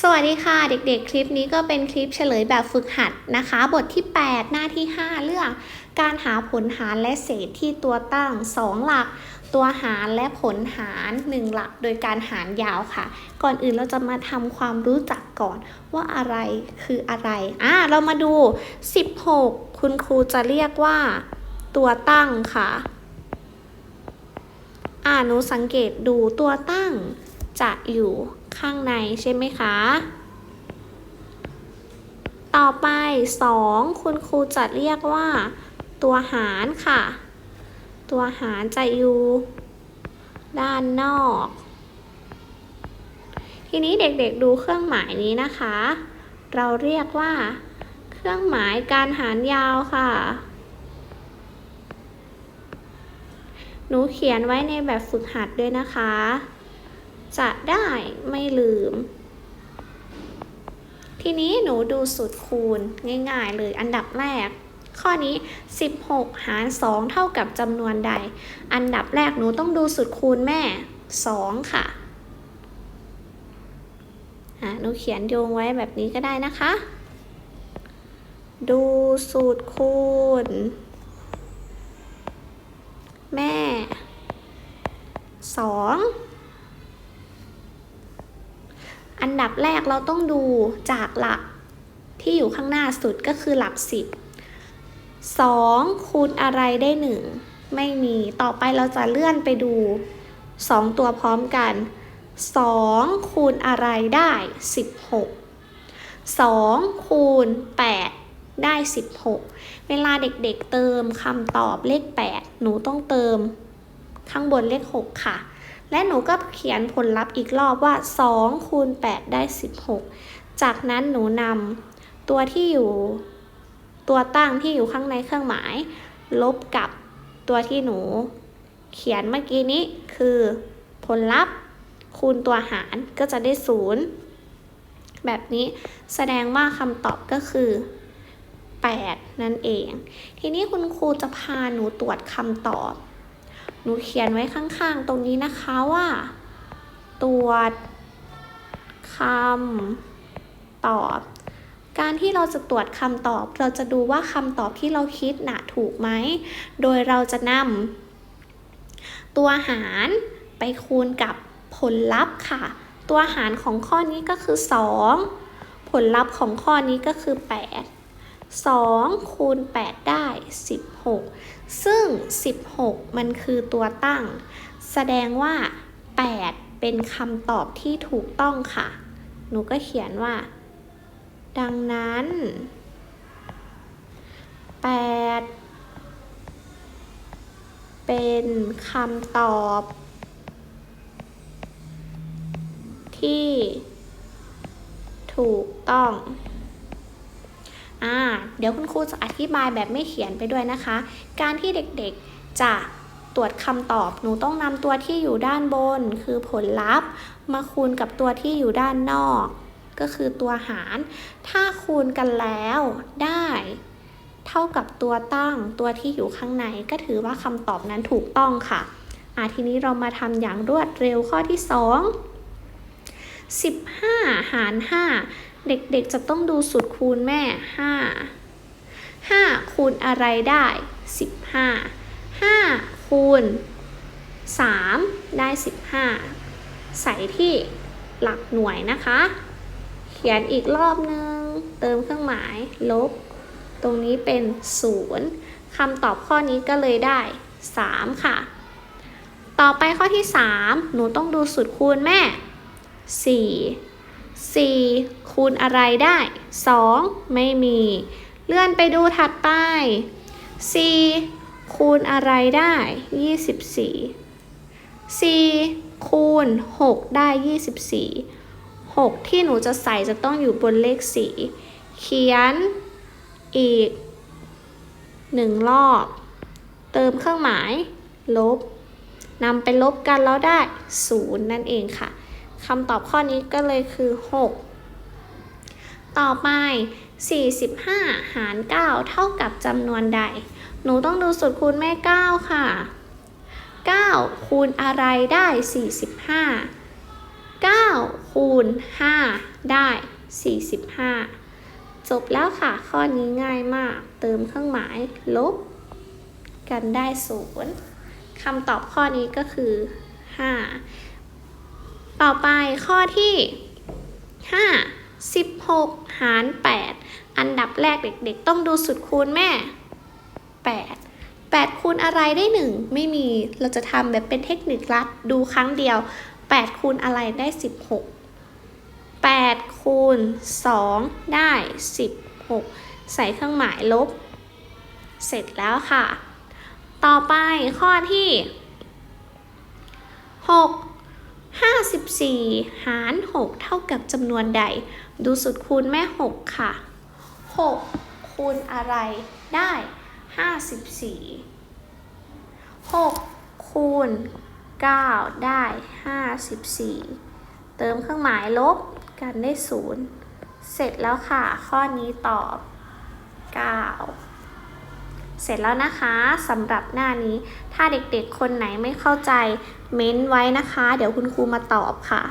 สวัสดีค่ะ เด็กๆ คลิปนี้ก็เป็นคลิปเฉลยแบบฝึกหัดนะคะ บทที่ 8 หน้าที่ 5 เรื่อง การหาผลหารและเศษที่ตัวตั้ง 2 หลัก ตัวหารและผลหาร 1 หลัก โดยการหารยาวค่ะ ก่อนอื่นเราจะมาทำความรู้จักก่อนว่าอะไรคืออะไรอ่าเรามาดู 16 คุณครูจะเรียกว่า ตัวตั้งค่ะอ่าหนูสังเกตดูตัวตั้งจะอยู่ ข้างในใช่ไหมคะ ต่อไป 2 คุณครูจะเรียกว่า ตัวหารค่ะ ตัวหารจะอยู่ด้านนอก ทีนี้เด็กๆดูเครื่องหมายนี้นะคะ เราเรียกว่า เครื่องหมายการหารยาวค่ะ หนูเขียนไว้ในแบบฝึกหัดด้วยนะคะ จะได้ไม่ลืม ทีนี้หนูดูสูตรคูณง่ายๆเลยอันดับแรก ข้อนี้ 16 หาร 2 เท่ากับจำนวนใด อันดับแรกหนูต้องดูสูตรคูณแม่ 2 ค่ะอะหนูเขียนโยงไว้แบบนี้ก็ได้นะคะ ดูสูตรคูณ แม่ 2 อัน ดับแรกเราต้องดูจากหลักที่อยู่ข้างหน้าสุดก็คือหลัก 10 2 คูณอะไรได้ 1 ไม่มี ต่อไปเราจะเลื่อนไปดู 2 ตัวพร้อมกัน 2 คูณอะไรได้ 16 2 คูณ 8 ได้ 16 เวลาเด็กๆเติมคำตอบเลข 8 หนูต้องเติมข้างบนเลข 6 ค่ะ และหนูก็เขียนผลลัพธ์อีกรอบว่า2คูณ8ได้ 16 จากนั้นหนูนำตัวที่อยู่ ตัวตั้งที่อยู่ข้างในเครื่องหมาย ลบกับตัวที่หนู เขียนเมื่อกี้นี้คือผลลัพธ์คูณตัวหารก็จะได้ศูนย์แบบนี้แสดงว่าคำตอบก็คือ 8 นั่นเอง ทีนี้คุณครูจะพาหนูตรวจคำตอบ หนูเขียนไว้ข้างๆ ตรงนี้นะคะว่า ตรวจคำตอบ การที่เราจะตรวจคำตอบ เราจะดูว่าคำตอบที่เราคิดน่ะถูกไหม โดยเราจะนำตัวหารไปคูณกับผลลัพธ์ค่ะ ตัวหารของข้อนี้ก็คือ 2 ผลลัพธ์ของข้อนี้ก็คือ 8 2คูณ8ได้ 16 ซึ่ง 16 มันคือตัวตั้ง แสดงว่า 8 เป็นคำตอบที่ถูกต้องค่ะ หนูก็เขียนว่า ดังนั้น 8 เป็นคำตอบ ที่ถูกต้อง อ่าเดี๋ยวคุณครูจะอธิบายแบบไม่เขียนไปด้วยนะคะ การที่เด็กๆจะตรวจคำตอบ หนูต้องนำตัวที่อยู่ด้านบน คือผลลัพธ์ มาคูณกับตัวที่อยู่ด้านนอก ก็คือตัวหาร ถ้าคูณกันแล้วได้ เท่ากับตัวตั้งตัวที่อยู่ข้างใน ก็ถือว่าคำตอบนั้นถูกต้องค่ะอ่าทีนี้เรามาทำอย่างรวดเร็วข้อที่ 2 15 หาร 5 เด็กๆจะต้องดูสูตรคูณแม่ 5 5 คูณอะไรได้ 15 5 คูณ 3 ได้ 15 ใส่ที่หลักหน่วยนะคะ เขียนอีกรอบนึง เติมเครื่องหมาย ลบ ตรงนี้เป็น 0คำตอบข้อนี้ก็เลยได้ 3 ค่ะ ต่อไปข้อที่ 3 หนูต้องดูสูตรคูณแม่ 4 4 คูณอะไรได้ 2 ไม่มี เลื่อนไปดูถัดไป 4 คูณอะไรได้ 24 4 คูณ 6 ได้ 24 6 ที่หนูจะใส่จะต้องอยู่บนเลข 4 เขียนอีก 1 รอบ เติมเครื่องหมาย ลบนำไปลบกันแล้วได้ 0 นั่นเองค่ะ คำตอบข้อนี้ก็เลยคือ 6 ต่อไป 45 หาร 9 เท่ากับจำนวนใด หนูต้องดูสูตรคูณแม่ 9 ค่ะ 9 คูณอะไรได้ 45 9 คูณ 5 ได้ 45 จบแล้วค่ะ ข้อนี้ง่ายมาก เติมเครื่องหมาย ลบ กันได้ศูนย์คำตอบข้อนี้ก็คือ 5 ต่อไปข้อที่ 5 16 หาร 8 อันดับแรกเด็กๆ ต้องดูสุดคูณแม่ 8 8 คูณอะไรได้ 1 ไม่มีเราจะทำแบบเป็นเทคนิคลัดดูครั้งเดียว 8 คูณอะไรได้ 16 8 คูณ 2 ได้ 16 ใส่เครื่องหมายลบ เสร็จแล้วค่ะ ต่อไปข้อที่ 6 54 หาร 6 เท่ากับจำนวนใด ดูสุดคูณแม่ 6 ค่ะ 6 คูณอะไรได้ 54 6 คูณ 9 ได้ 54 เติมเครื่องหมายลบกันได้ 0 เสร็จแล้วค่ะ ข้อนี้ตอบ 9เสร็จแล้วนะคะสำหรับหน้านี้ถ้าเด็กๆ คนไหนไม่เข้าใจ เม้นไว้นะคะ เดี๋ยวคุณครูมาตอบค่ะ